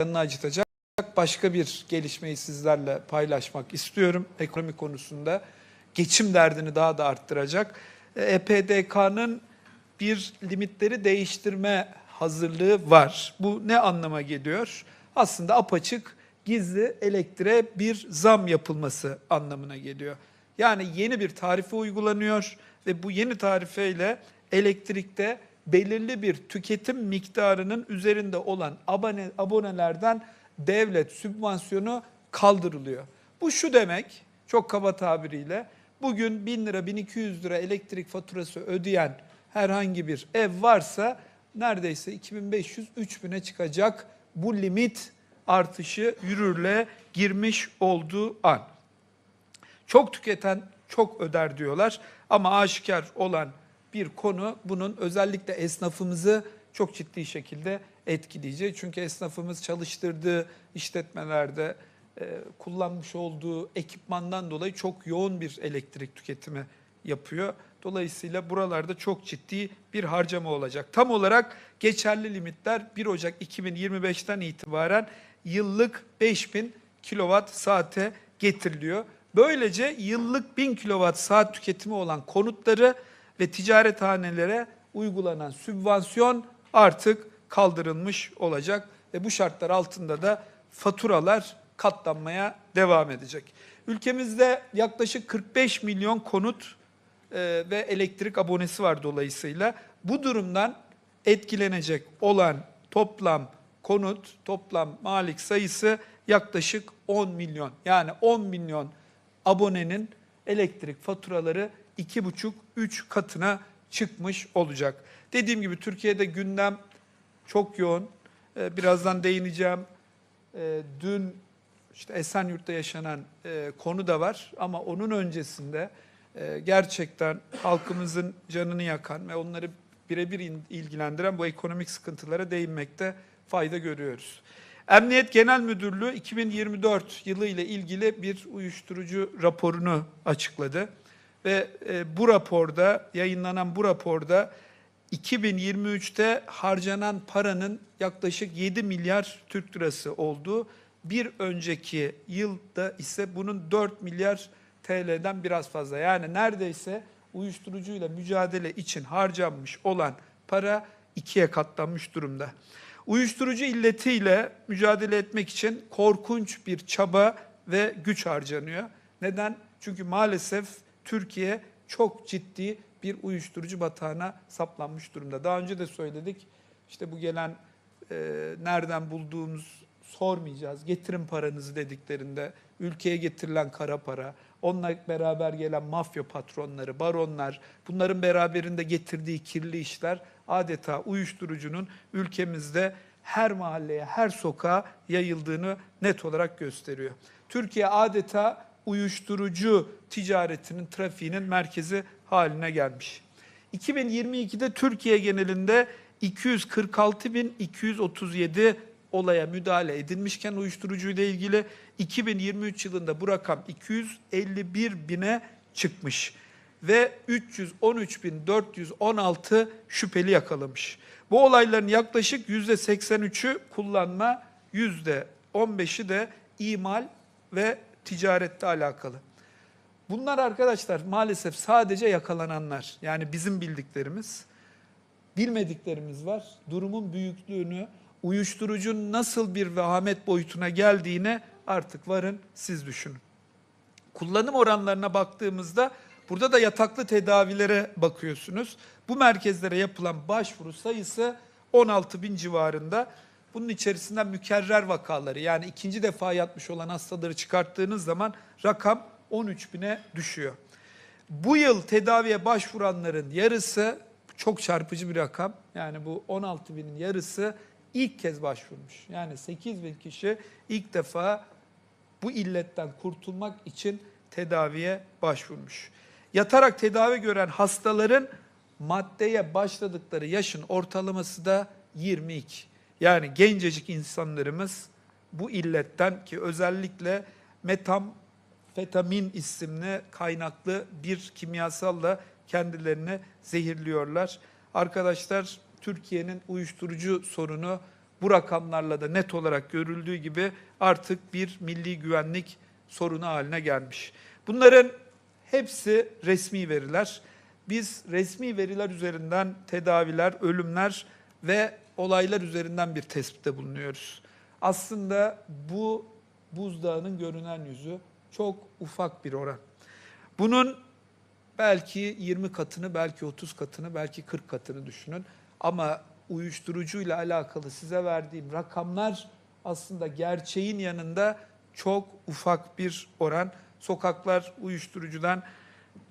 canını acıtacak başka bir gelişmeyi sizlerle paylaşmak istiyorum ekonomi konusunda. Geçim derdini daha da arttıracak. E, EPDK'nın bir limitleri değiştirme hazırlığı var. Bu ne anlama geliyor? Aslında apaçık gizli elektriğe bir zam yapılması anlamına geliyor. Yani yeni bir tarife uygulanıyor ve bu yeni tarifeyle elektrikte belirli bir tüketim miktarının üzerinde olan abone, abonelerden devlet sübvansiyonu kaldırılıyor. Bu şu demek, çok kaba tabiriyle, bugün 1000 lira 1200 lira elektrik faturası ödeyen herhangi bir ev varsa neredeyse 2500-3000'e çıkacak bu limit artışı yürürlüğe girmiş olduğu an. Çok tüketen çok öder diyorlar ama aşikar olan bir konu bunun özellikle esnafımızı çok ciddi şekilde etkileyecek. Çünkü esnafımız çalıştırdığı işletmelerde e, kullanmış olduğu ekipmandan dolayı çok yoğun bir elektrik tüketimi yapıyor. Dolayısıyla buralarda çok ciddi bir harcama olacak. Tam olarak geçerli limitler 1 Ocak 2025'ten itibaren yıllık 5000 kilowatt saate getiriliyor. Böylece yıllık 1000 kilowatt saat tüketimi olan konutları ve ticarethanelere uygulanan sübvansiyon artık kaldırılmış olacak ve bu şartlar altında da faturalar katlanmaya devam edecek. Ülkemizde yaklaşık 45 milyon konut e, ve elektrik abonesi var dolayısıyla. Bu durumdan etkilenecek olan toplam konut, toplam malik sayısı yaklaşık 10 milyon. Yani 10 milyon abonenin elektrik faturaları 2,5-3 katına çıkmış olacak. Dediğim gibi Türkiye'de gündem çok yoğun. Ee, Birazdan değineceğim. Ee, Dün işte Esenyurt'ta yaşanan e, konu da var ama onun öncesinde e, gerçekten halkımızın canını yakan ve onları birebir ilgilendiren bu ekonomik sıkıntılara değinmekte fayda görüyoruz. Emniyet Genel Müdürlüğü 2024 yılı ile ilgili bir uyuşturucu raporunu açıkladı. Ve e, bu raporda, yayınlanan bu raporda 2023'te harcanan paranın yaklaşık 7 milyar Türk lirası olduğu, bir önceki yılda ise bunun 4 milyar TL'den biraz fazla. Yani neredeyse uyuşturucuyla mücadele için harcanmış olan para ikiye katlanmış durumda. Uyuşturucu illetiyle mücadele etmek için korkunç bir çaba ve güç harcanıyor. Neden? Çünkü maalesef Türkiye çok ciddi bir uyuşturucu batağına saplanmış durumda. Daha önce de söyledik. İşte bu gelen e, nereden bulduğumuz sormayacağız. Getirin paranızı dediklerinde ülkeye getirilen kara para, onunla beraber gelen mafya patronları, baronlar, bunların beraberinde getirdiği kirli işler adeta uyuşturucunun ülkemizde her mahalleye, her sokağa yayıldığını net olarak gösteriyor. Türkiye adeta uyuşturucu ticaretinin, trafiğinin merkezi haline gelmiş. 2022'de Türkiye genelinde 246.237 olaya müdahale edilmişken uyuşturucu ile ilgili 2023 yılında bu rakam 251 bine çıkmış ve 313.416 şüpheli yakalamış. Bu olayların yaklaşık %83'ü kullanma, %15'i de imal ve ticarette alakalı. Bunlar arkadaşlar maalesef sadece yakalananlar. Yani bizim bildiklerimiz. Bilmediklerimiz var. Durumun büyüklüğünü, uyuşturucunun nasıl bir vehamet boyutuna geldiğine artık varın siz düşünün. Kullanım oranlarına baktığımızda burada da yataklı tedavilere bakıyorsunuz. Bu merkezlere yapılan başvuru sayısı 16 bin civarında. Bunun içerisinden mükerrer vakaları yani ikinci defa yatmış olan hastaları çıkarttığınız zaman rakam 13 bine düşüyor. Bu yıl tedaviye başvuranların yarısı çok çarpıcı bir rakam. Yani bu 16 binin yarısı ilk kez başvurmuş. Yani 8 bin kişi ilk defa bu illetten kurtulmak için tedaviye başvurmuş. Yatarak tedavi gören hastaların maddeye başladıkları yaşın ortalaması da 22. Yani gencecik insanlarımız bu illetten ki özellikle metamfetamin isimli kaynaklı bir kimyasalla kendilerini zehirliyorlar. Arkadaşlar Türkiye'nin uyuşturucu sorunu bu rakamlarla da net olarak görüldüğü gibi artık bir milli güvenlik sorunu haline gelmiş. Bunların hepsi resmi veriler. Biz resmi veriler üzerinden tedaviler, ölümler ve olaylar üzerinden bir tespitte bulunuyoruz. Aslında bu buzdağının görünen yüzü çok ufak bir oran. Bunun belki 20 katını, belki 30 katını, belki 40 katını düşünün. Ama uyuşturucuyla alakalı size verdiğim rakamlar aslında gerçeğin yanında çok ufak bir oran. Sokaklar uyuşturucudan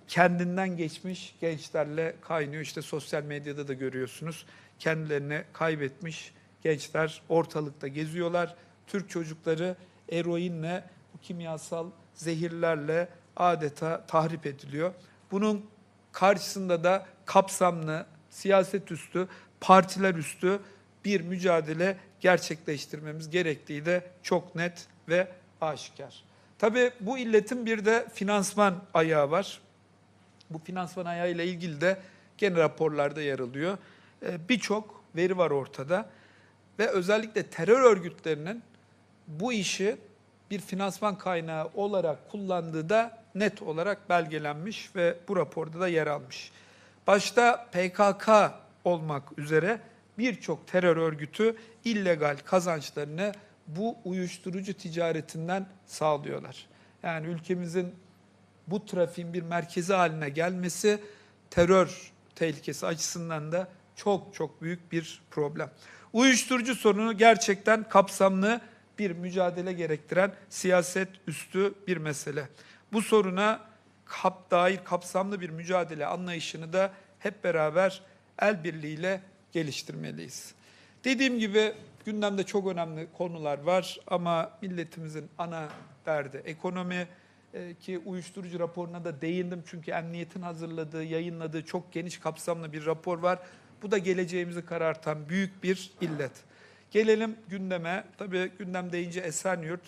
kendinden geçmiş gençlerle kaynıyor. İşte sosyal medyada da görüyorsunuz. Kendilerini kaybetmiş gençler ortalıkta geziyorlar. Türk çocukları eroinle, bu kimyasal zehirlerle adeta tahrip ediliyor. Bunun karşısında da kapsamlı, siyaset üstü, partiler üstü bir mücadele gerçekleştirmemiz gerektiği de çok net ve aşikar. Tabii bu illetin bir de finansman ayağı var. Bu finansman ayağı ile ilgili de gene raporlarda yer alıyor. Ee, Birçok veri var ortada ve özellikle terör örgütlerinin bu işi bir finansman kaynağı olarak kullandığı da net olarak belgelenmiş ve bu raporda da yer almış. Başta PKK olmak üzere birçok terör örgütü illegal kazançlarını bu uyuşturucu ticaretinden sağlıyorlar. Yani ülkemizin bu trafiğin bir merkezi haline gelmesi terör tehlikesi açısından da çok çok büyük bir problem. Uyuşturucu sorunu gerçekten kapsamlı bir mücadele gerektiren siyaset üstü bir mesele. Bu soruna kap dair kapsamlı bir mücadele anlayışını da hep beraber el birliğiyle geliştirmeliyiz. Dediğim gibi gündemde çok önemli konular var ama milletimizin ana derdi ekonomi Ee, ki uyuşturucu raporuna da değindim çünkü emniyetin hazırladığı, yayınladığı çok geniş kapsamlı bir rapor var. Bu da geleceğimizi karartan büyük bir illet. Gelelim gündeme. Tabii gündem deyince Esenyurt.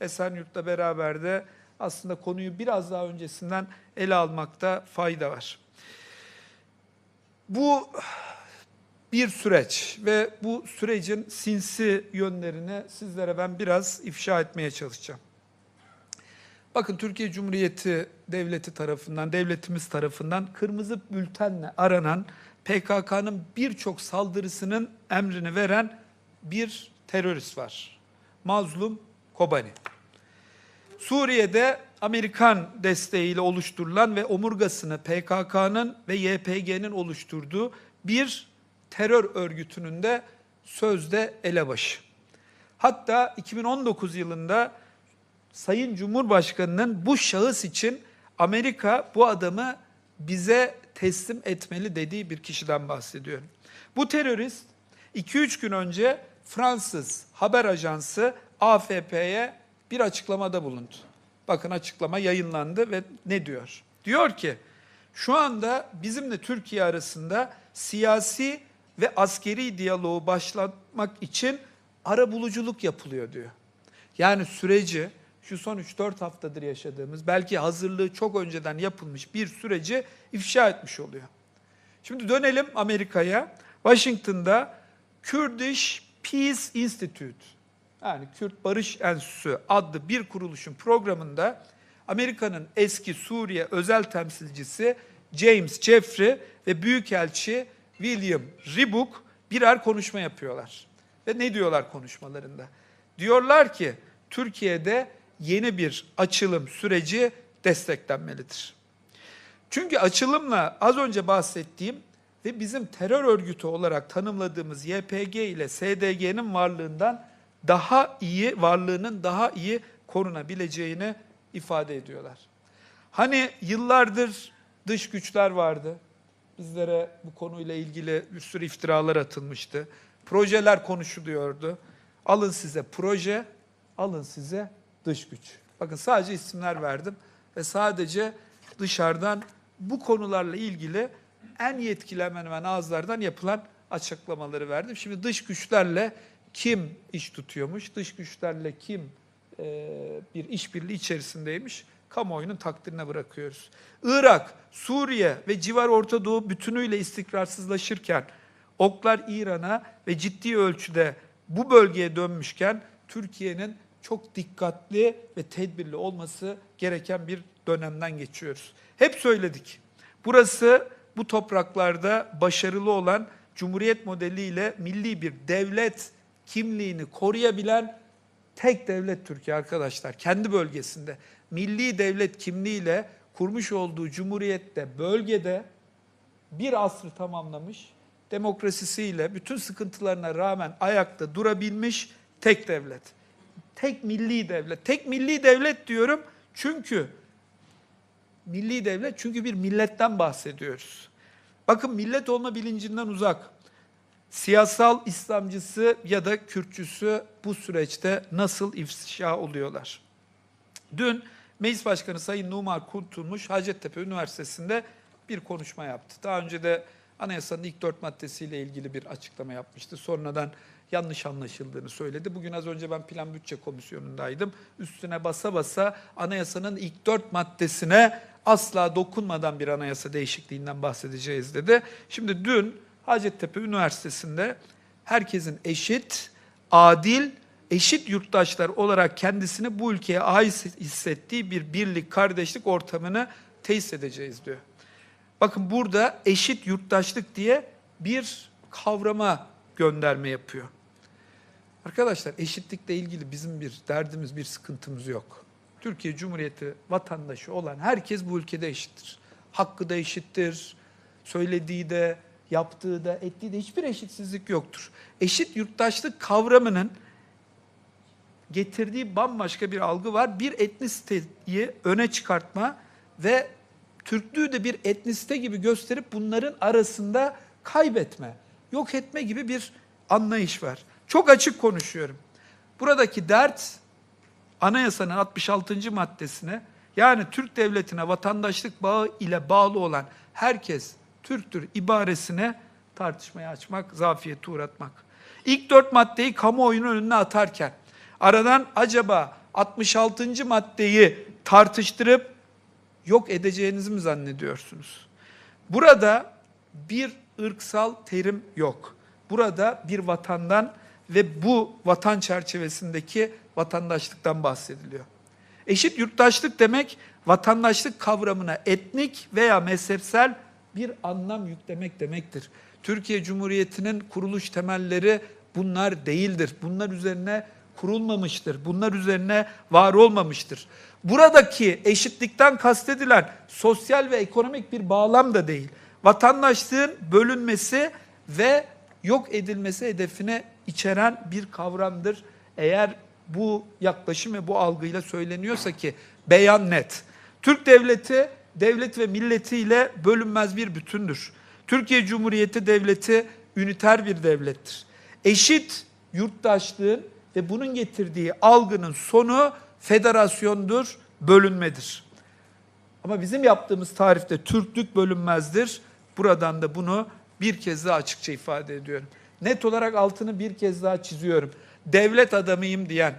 Esenyurt'la beraber de aslında konuyu biraz daha öncesinden ele almakta fayda var. Bu bir süreç ve bu sürecin sinsi yönlerini sizlere ben biraz ifşa etmeye çalışacağım. Bakın Türkiye Cumhuriyeti Devleti tarafından, devletimiz tarafından kırmızı bültenle aranan PKK'nın birçok saldırısının emrini veren bir terörist var. Mazlum Kobani. Suriye'de Amerikan desteğiyle oluşturulan ve omurgasını PKK'nın ve YPG'nin oluşturduğu bir terör örgütünün de sözde elebaşı. Hatta 2019 yılında Sayın Cumhurbaşkanı'nın bu şahıs için Amerika bu adamı bize teslim etmeli dediği bir kişiden bahsediyorum. Bu terörist 2-3 gün önce Fransız haber ajansı AFP'ye bir açıklamada bulundu. Bakın açıklama yayınlandı ve ne diyor? Diyor ki şu anda bizimle Türkiye arasında siyasi ve askeri diyaloğu başlatmak için ara buluculuk yapılıyor diyor. Yani süreci şu son 3-4 haftadır yaşadığımız belki hazırlığı çok önceden yapılmış bir süreci ifşa etmiş oluyor. Şimdi dönelim Amerika'ya. Washington'da Kurdish Peace Institute yani Kürt Barış Enstitüsü adlı bir kuruluşun programında Amerika'nın eski Suriye özel temsilcisi James Jeffrey ve Büyükelçi William Ribuk birer konuşma yapıyorlar. Ve ne diyorlar konuşmalarında? Diyorlar ki Türkiye'de yeni bir açılım süreci desteklenmelidir. Çünkü açılımla az önce bahsettiğim ve bizim terör örgütü olarak tanımladığımız YPG ile SDG'nin varlığından daha iyi, varlığının daha iyi korunabileceğini ifade ediyorlar. Hani yıllardır dış güçler vardı. Bizlere bu konuyla ilgili bir sürü iftiralar atılmıştı. Projeler konuşuluyordu. Alın size proje, alın size dış güç. Bakın sadece isimler verdim ve sadece dışarıdan bu konularla ilgili en yetkili hemen hemen ağızlardan yapılan açıklamaları verdim. Şimdi dış güçlerle kim iş tutuyormuş, dış güçlerle kim e, bir işbirliği içerisindeymiş kamuoyunun takdirine bırakıyoruz. Irak, Suriye ve civar Orta Doğu bütünüyle istikrarsızlaşırken oklar İran'a ve ciddi ölçüde bu bölgeye dönmüşken Türkiye'nin çok dikkatli ve tedbirli olması gereken bir dönemden geçiyoruz. Hep söyledik. Burası bu topraklarda başarılı olan Cumhuriyet modeliyle milli bir devlet kimliğini koruyabilen tek devlet Türkiye arkadaşlar. Kendi bölgesinde milli devlet kimliğiyle kurmuş olduğu cumhuriyette bölgede bir asrı tamamlamış, demokrasisiyle bütün sıkıntılarına rağmen ayakta durabilmiş tek devlet. Tek milli devlet. Tek milli devlet diyorum çünkü milli devlet çünkü bir milletten bahsediyoruz. Bakın millet olma bilincinden uzak. Siyasal İslamcısı ya da Kürtçüsü bu süreçte nasıl ifşa oluyorlar? Dün Meclis Başkanı Sayın Numar Kurtulmuş Hacettepe Üniversitesi'nde bir konuşma yaptı. Daha önce de anayasanın ilk dört maddesiyle ilgili bir açıklama yapmıştı. Sonradan yanlış anlaşıldığını söyledi. Bugün az önce ben Plan Bütçe Komisyonu'ndaydım. Üstüne basa basa anayasanın ilk dört maddesine asla dokunmadan bir anayasa değişikliğinden bahsedeceğiz dedi. Şimdi dün Hacettepe Üniversitesi'nde herkesin eşit, adil, eşit yurttaşlar olarak kendisini bu ülkeye ait hissettiği bir birlik, kardeşlik ortamını tesis edeceğiz diyor. Bakın burada eşit yurttaşlık diye bir kavrama gönderme yapıyor. Arkadaşlar eşitlikle ilgili bizim bir derdimiz, bir sıkıntımız yok. Türkiye Cumhuriyeti vatandaşı olan herkes bu ülkede eşittir. Hakkı da eşittir. Söylediği de, yaptığı da, ettiği de hiçbir eşitsizlik yoktur. Eşit yurttaşlık kavramının getirdiği bambaşka bir algı var. Bir etnisiteyi öne çıkartma ve Türklüğü de bir etnisite gibi gösterip bunların arasında kaybetme, yok etme gibi bir anlayış var. Çok açık konuşuyorum. Buradaki dert anayasanın 66. maddesine yani Türk devletine vatandaşlık bağı ile bağlı olan herkes Türktür ibaresine tartışmaya açmak, zafiyete uğratmak. İlk dört maddeyi kamuoyunun önüne atarken aradan acaba 66. maddeyi tartıştırıp yok edeceğinizi mi zannediyorsunuz? Burada bir ırksal terim yok. Burada bir vatandan ve bu vatan çerçevesindeki vatandaşlıktan bahsediliyor. Eşit yurttaşlık demek vatandaşlık kavramına etnik veya mezhepsel bir anlam yüklemek demektir. Türkiye Cumhuriyeti'nin kuruluş temelleri bunlar değildir. Bunlar üzerine kurulmamıştır. Bunlar üzerine var olmamıştır. Buradaki eşitlikten kastedilen sosyal ve ekonomik bir bağlam da değil. Vatandaşlığın bölünmesi ve yok edilmesi hedefine içeren bir kavramdır. Eğer bu yaklaşım ve bu algıyla söyleniyorsa ki beyan net. Türk devleti devlet ve milletiyle bölünmez bir bütündür. Türkiye Cumhuriyeti devleti üniter bir devlettir. Eşit yurttaşlığın ve bunun getirdiği algının sonu federasyondur, bölünmedir. Ama bizim yaptığımız tarifte Türklük bölünmezdir. Buradan da bunu bir kez daha açıkça ifade ediyorum. Net olarak altını bir kez daha çiziyorum. Devlet adamıyım diyen,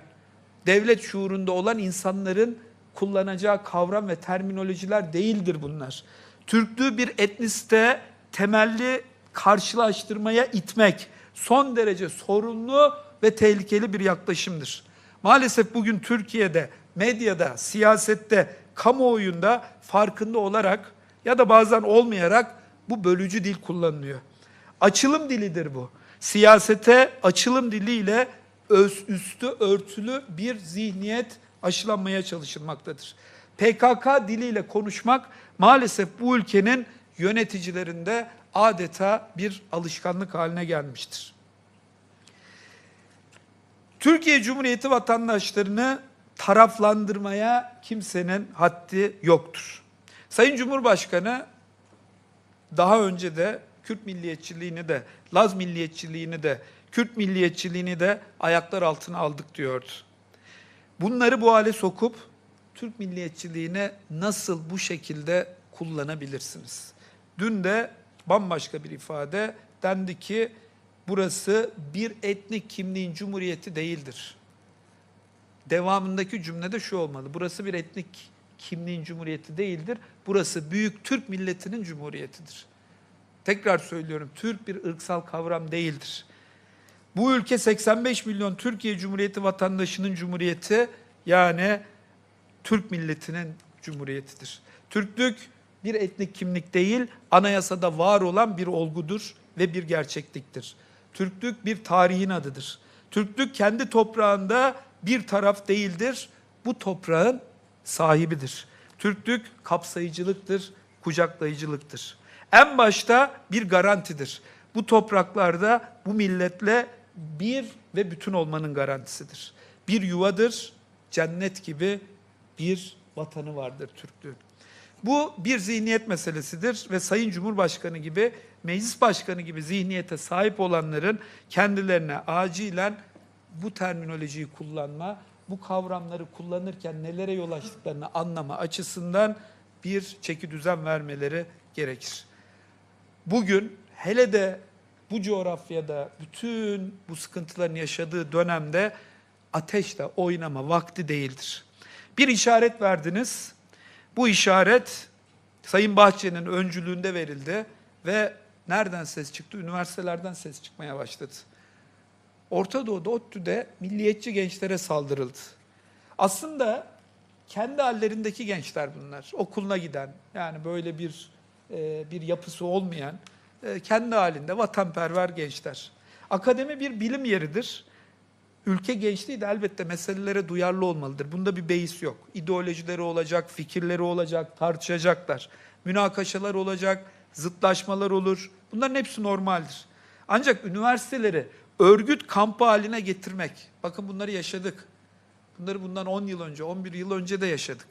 devlet şuurunda olan insanların kullanacağı kavram ve terminolojiler değildir bunlar. Türklüğü bir etniste temelli karşılaştırmaya itmek son derece sorunlu ve tehlikeli bir yaklaşımdır. Maalesef bugün Türkiye'de, medyada, siyasette, kamuoyunda farkında olarak ya da bazen olmayarak bu bölücü dil kullanılıyor. Açılım dilidir bu. Siyasete açılım diliyle öz, üstü örtülü bir zihniyet aşılanmaya çalışılmaktadır. PKK diliyle konuşmak maalesef bu ülkenin yöneticilerinde adeta bir alışkanlık haline gelmiştir. Türkiye Cumhuriyeti vatandaşlarını taraflandırmaya kimsenin haddi yoktur. Sayın Cumhurbaşkanı daha önce de Kürt milliyetçiliğini de, Laz milliyetçiliğini de, Kürt milliyetçiliğini de ayaklar altına aldık diyordu. Bunları bu hale sokup Türk milliyetçiliğine nasıl bu şekilde kullanabilirsiniz? Dün de bambaşka bir ifade dendi ki burası bir etnik kimliğin cumhuriyeti değildir. Devamındaki cümlede şu olmalı. Burası bir etnik kimliğin cumhuriyeti değildir. Burası büyük Türk milletinin cumhuriyetidir. Tekrar söylüyorum Türk bir ırksal kavram değildir. Bu ülke 85 milyon Türkiye Cumhuriyeti vatandaşının cumhuriyeti yani Türk milletinin cumhuriyetidir. Türklük bir etnik kimlik değil, anayasada var olan bir olgudur ve bir gerçekliktir. Türklük bir tarihin adıdır. Türklük kendi toprağında bir taraf değildir, bu toprağın sahibidir. Türklük kapsayıcılıktır, kucaklayıcılıktır. En başta bir garantidir. Bu topraklarda bu milletle bir ve bütün olmanın garantisidir. Bir yuvadır, cennet gibi bir vatanı vardır Türklüğün. Bu bir zihniyet meselesidir ve Sayın Cumhurbaşkanı gibi, Meclis Başkanı gibi zihniyete sahip olanların kendilerine acilen bu terminolojiyi kullanma, bu kavramları kullanırken nelere yol açtıklarını anlama açısından bir çeki düzen vermeleri gerekir. Bugün hele de bu coğrafyada bütün bu sıkıntıların yaşadığı dönemde ateşle oynama vakti değildir. Bir işaret verdiniz. Bu işaret Sayın Bahçeli'nin öncülüğünde verildi ve nereden ses çıktı? Üniversitelerden ses çıkmaya başladı. Orta Doğu'da, ODTÜ'de milliyetçi gençlere saldırıldı. Aslında kendi hallerindeki gençler bunlar. Okuluna giden, yani böyle bir e, bir yapısı olmayan, e, kendi halinde vatanperver gençler. Akademi bir bilim yeridir. Ülke gençliği de elbette meselelere duyarlı olmalıdır. Bunda bir beis yok. İdeolojileri olacak, fikirleri olacak, tartışacaklar. Münakaşalar olacak, zıtlaşmalar olur. Bunların hepsi normaldir. Ancak üniversiteleri örgüt kampı haline getirmek, bakın bunları yaşadık. Bunları bundan 10 yıl önce, 11 yıl önce de yaşadık.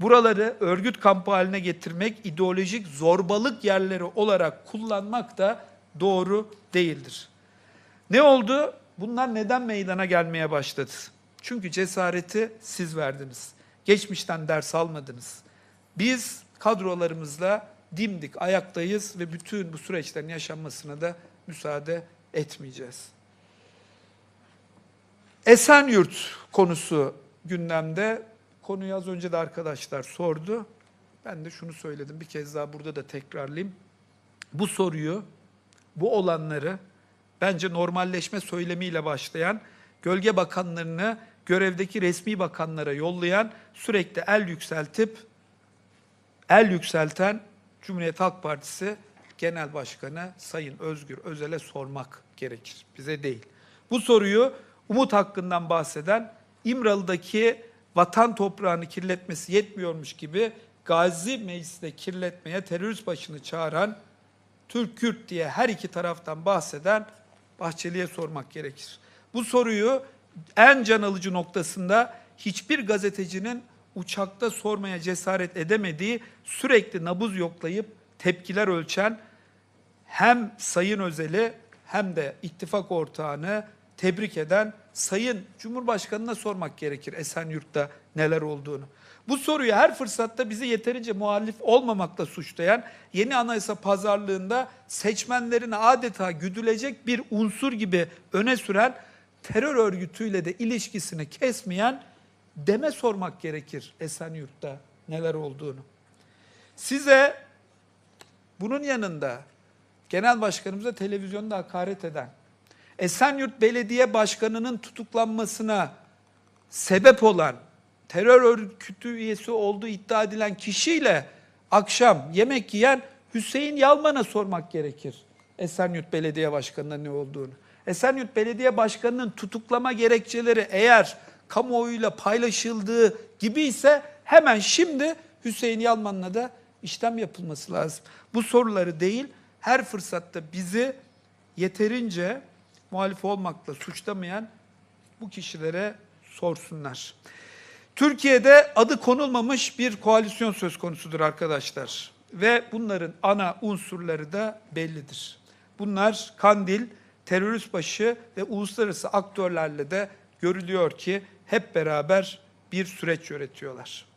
Buraları örgüt kampı haline getirmek, ideolojik zorbalık yerleri olarak kullanmak da doğru değildir. Ne oldu? Bunlar neden meydana gelmeye başladı? Çünkü cesareti siz verdiniz. Geçmişten ders almadınız. Biz kadrolarımızla dimdik ayaktayız ve bütün bu süreçlerin yaşanmasına da müsaade etmeyeceğiz. Esenyurt konusu gündemde. Konuyu az önce de arkadaşlar sordu. Ben de şunu söyledim bir kez daha burada da tekrarlayayım. Bu soruyu, bu olanları bence normalleşme söylemiyle başlayan, gölge bakanlarını görevdeki resmi bakanlara yollayan, sürekli el yükseltip el yükselten Cumhuriyet Halk Partisi Genel Başkanı Sayın Özgür Özel'e sormak gerekir. Bize değil. Bu soruyu umut hakkından bahseden İmralı'daki vatan toprağını kirletmesi yetmiyormuş gibi Gazi Meclis'te kirletmeye terörist başını çağıran Türk-Kürt diye her iki taraftan bahseden Bahçeli'ye sormak gerekir. Bu soruyu en can alıcı noktasında hiçbir gazetecinin uçakta sormaya cesaret edemediği, sürekli nabız yoklayıp tepkiler ölçen hem Sayın Özel'i hem de ittifak ortağını tebrik eden Sayın Cumhurbaşkanı'na sormak gerekir Esenyurt'ta neler olduğunu. Bu soruyu her fırsatta bizi yeterince muhalif olmamakla suçlayan yeni anayasa pazarlığında seçmenlerini adeta güdülecek bir unsur gibi öne süren terör örgütüyle de ilişkisini kesmeyen deme sormak gerekir Esenyurt'ta neler olduğunu. Size bunun yanında genel başkanımıza televizyonda hakaret eden, Esenyurt Belediye Başkanı'nın tutuklanmasına sebep olan, terör örgütü üyesi olduğu iddia edilen kişiyle akşam yemek yiyen Hüseyin Yalman'a sormak gerekir. Esenyurt Belediye Başkanı'na ne olduğunu. Esenyurt Belediye Başkanı'nın tutuklama gerekçeleri eğer kamuoyuyla paylaşıldığı gibi ise hemen şimdi Hüseyin Yalman'la da işlem yapılması lazım. Bu soruları değil, her fırsatta bizi yeterince muhalif olmakla suçlamayan bu kişilere sorsunlar. Türkiye'de adı konulmamış bir koalisyon söz konusudur arkadaşlar. Ve bunların ana unsurları da bellidir. Bunlar Kandil, terörist başı ve uluslararası aktörlerle de görülüyor ki hep beraber bir süreç yönetiyorlar.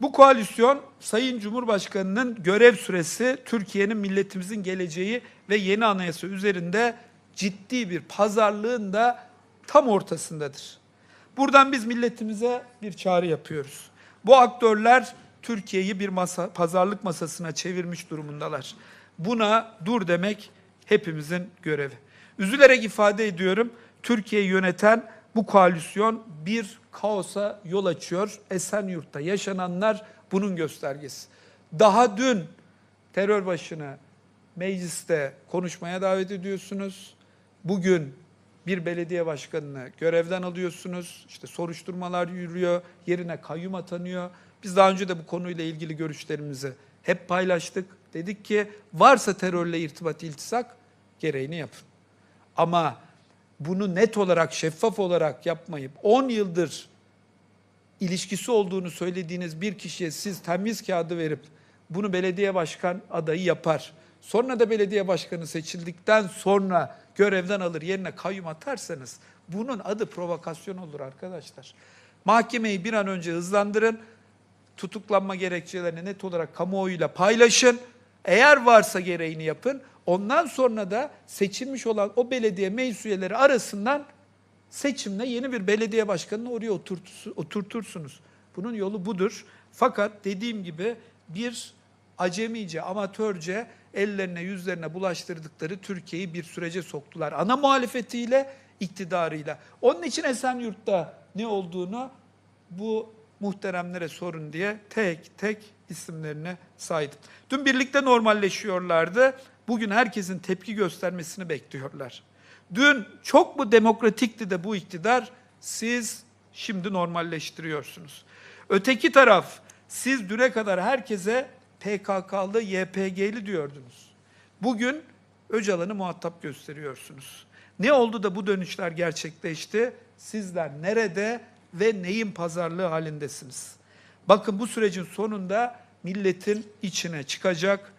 Bu koalisyon Sayın Cumhurbaşkanı'nın görev süresi Türkiye'nin milletimizin geleceği ve yeni anayasa üzerinde ciddi bir pazarlığın da tam ortasındadır. Buradan biz milletimize bir çağrı yapıyoruz. Bu aktörler Türkiye'yi bir masa, pazarlık masasına çevirmiş durumundalar. Buna dur demek hepimizin görevi. Üzülerek ifade ediyorum. Türkiye'yi yöneten bu koalisyon bir kaosa yol açıyor. Esenyurt'ta yaşananlar bunun göstergesi. Daha dün terör başını mecliste konuşmaya davet ediyorsunuz. Bugün bir belediye başkanını görevden alıyorsunuz. İşte soruşturmalar yürüyor, yerine kayyum atanıyor. Biz daha önce de bu konuyla ilgili görüşlerimizi hep paylaştık. Dedik ki varsa terörle irtibat iltisak gereğini yapın. Ama bunu net olarak, şeffaf olarak yapmayıp 10 yıldır ilişkisi olduğunu söylediğiniz bir kişiye siz temiz kağıdı verip bunu belediye başkan adayı yapar. Sonra da belediye başkanı seçildikten sonra görevden alır yerine kayyum atarsanız bunun adı provokasyon olur arkadaşlar. Mahkemeyi bir an önce hızlandırın. Tutuklanma gerekçelerini net olarak kamuoyuyla paylaşın. Eğer varsa gereğini yapın. Ondan sonra da seçilmiş olan o belediye meclis üyeleri arasından seçimle yeni bir belediye başkanını oraya oturtursu- oturtursunuz. Bunun yolu budur. Fakat dediğim gibi bir acemice, amatörce ellerine yüzlerine bulaştırdıkları Türkiye'yi bir sürece soktular. Ana muhalefetiyle, iktidarıyla. Onun için Esenyurt'ta ne olduğunu bu muhteremlere sorun diye tek tek isimlerini saydım. Dün birlikte normalleşiyorlardı. Bugün herkesin tepki göstermesini bekliyorlar. Dün çok mu demokratikti de bu iktidar? Siz şimdi normalleştiriyorsunuz. Öteki taraf siz düne kadar herkese PKK'lı, YPG'li diyordunuz. Bugün Öcalan'ı muhatap gösteriyorsunuz. Ne oldu da bu dönüşler gerçekleşti? Sizler nerede ve neyin pazarlığı halindesiniz? Bakın bu sürecin sonunda milletin içine çıkacak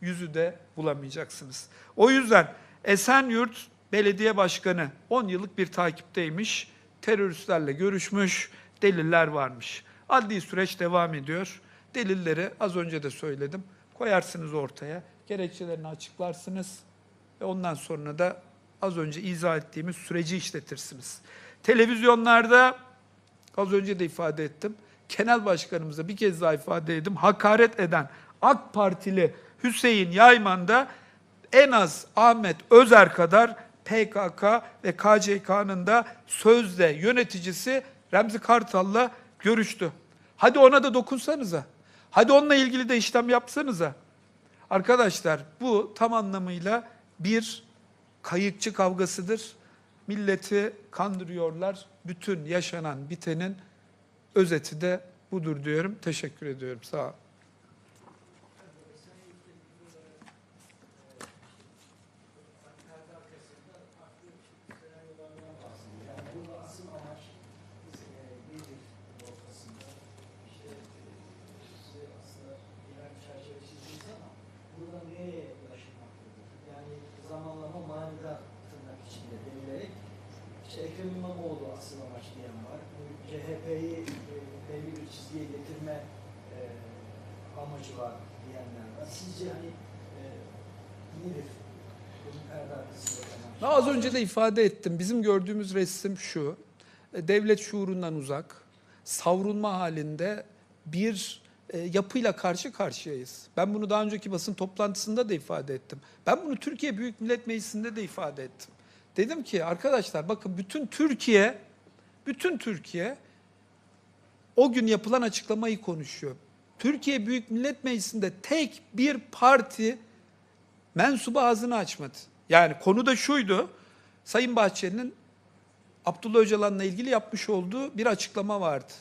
yüzü de bulamayacaksınız. O yüzden Esenyurt Belediye Başkanı 10 yıllık bir takipteymiş. Teröristlerle görüşmüş, deliller varmış. Adli süreç devam ediyor. Delilleri az önce de söyledim. Koyarsınız ortaya, gerekçelerini açıklarsınız ve ondan sonra da az önce izah ettiğimiz süreci işletirsiniz. Televizyonlarda az önce de ifade ettim. Genel başkanımıza bir kez daha ifade edeyim. Hakaret eden AK Partili Hüseyin Yayman da en az Ahmet Özer kadar PKK ve KCK'nın da sözde yöneticisi Remzi Kartal'la görüştü. Hadi ona da dokunsanıza. Hadi onunla ilgili de işlem yapsanıza. Arkadaşlar bu tam anlamıyla bir kayıkçı kavgasıdır. Milleti kandırıyorlar. Bütün yaşanan bitenin özeti de budur diyorum. Teşekkür ediyorum. Sağ olun. asıl amaç e, birlik ortasında işte size aslında genel bir çerçeve çizdiniz ama burada nereye ulaşılmaktadır? Yani zamanlama manidar tırnak içinde denilerek işte Ekrem İmamoğlu asıl amaç diyen var. CHP'yi e, belli bir çizgiye getirme e, amacı var diyenler var. Sizce hani e, nedir? Bunun perde arkasındaki amaç? Ben Az önce de ifade ettim. Bizim gördüğümüz resim şu. E, Devlet şuurundan uzak, savrulma halinde bir e, yapıyla karşı karşıyayız. Ben bunu daha önceki basın toplantısında da ifade ettim. Ben bunu Türkiye Büyük Millet Meclisi'nde de ifade ettim. Dedim ki arkadaşlar bakın bütün Türkiye, bütün Türkiye o gün yapılan açıklamayı konuşuyor. Türkiye Büyük Millet Meclisi'nde tek bir parti mensubu ağzını açmadı. Yani konu da şuydu. Sayın Bahçeli'nin Abdullah Öcalan'la ilgili yapmış olduğu bir açıklama vardı.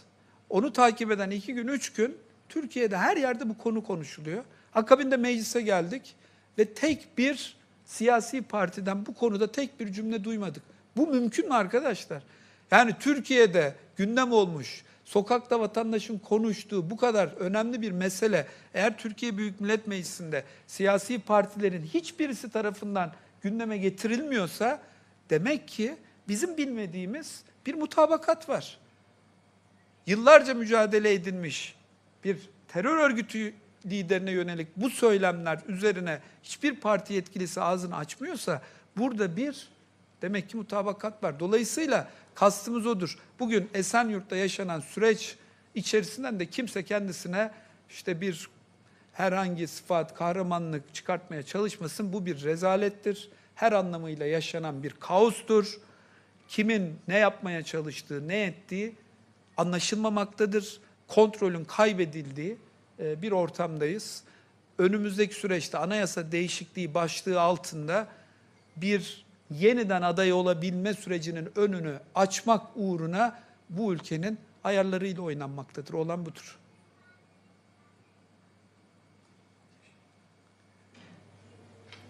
Onu takip eden iki gün, üç gün Türkiye'de her yerde bu konu konuşuluyor. Akabinde meclise geldik ve tek bir siyasi partiden bu konuda tek bir cümle duymadık. Bu mümkün mü arkadaşlar? Yani Türkiye'de gündem olmuş, sokakta vatandaşın konuştuğu bu kadar önemli bir mesele eğer Türkiye Büyük Millet Meclisi'nde siyasi partilerin hiçbirisi tarafından gündeme getirilmiyorsa demek ki bizim bilmediğimiz bir mutabakat var. Yıllarca mücadele edilmiş bir terör örgütü liderine yönelik bu söylemler üzerine hiçbir parti yetkilisi ağzını açmıyorsa burada bir demek ki mutabakat var. Dolayısıyla kastımız odur. Bugün Esenyurt'ta yaşanan süreç içerisinden de kimse kendisine işte bir herhangi sıfat, kahramanlık çıkartmaya çalışmasın. Bu bir rezalettir. her anlamıyla yaşanan bir kaostur. Kimin ne yapmaya çalıştığı, ne ettiği anlaşılmamaktadır. Kontrolün kaybedildiği e, bir ortamdayız. Önümüzdeki süreçte anayasa değişikliği başlığı altında bir yeniden aday olabilme sürecinin önünü açmak uğruna bu ülkenin ayarlarıyla oynanmaktadır. Olan budur.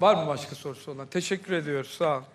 Var mı başka sorusu olan? Teşekkür ediyoruz. Sağ olun.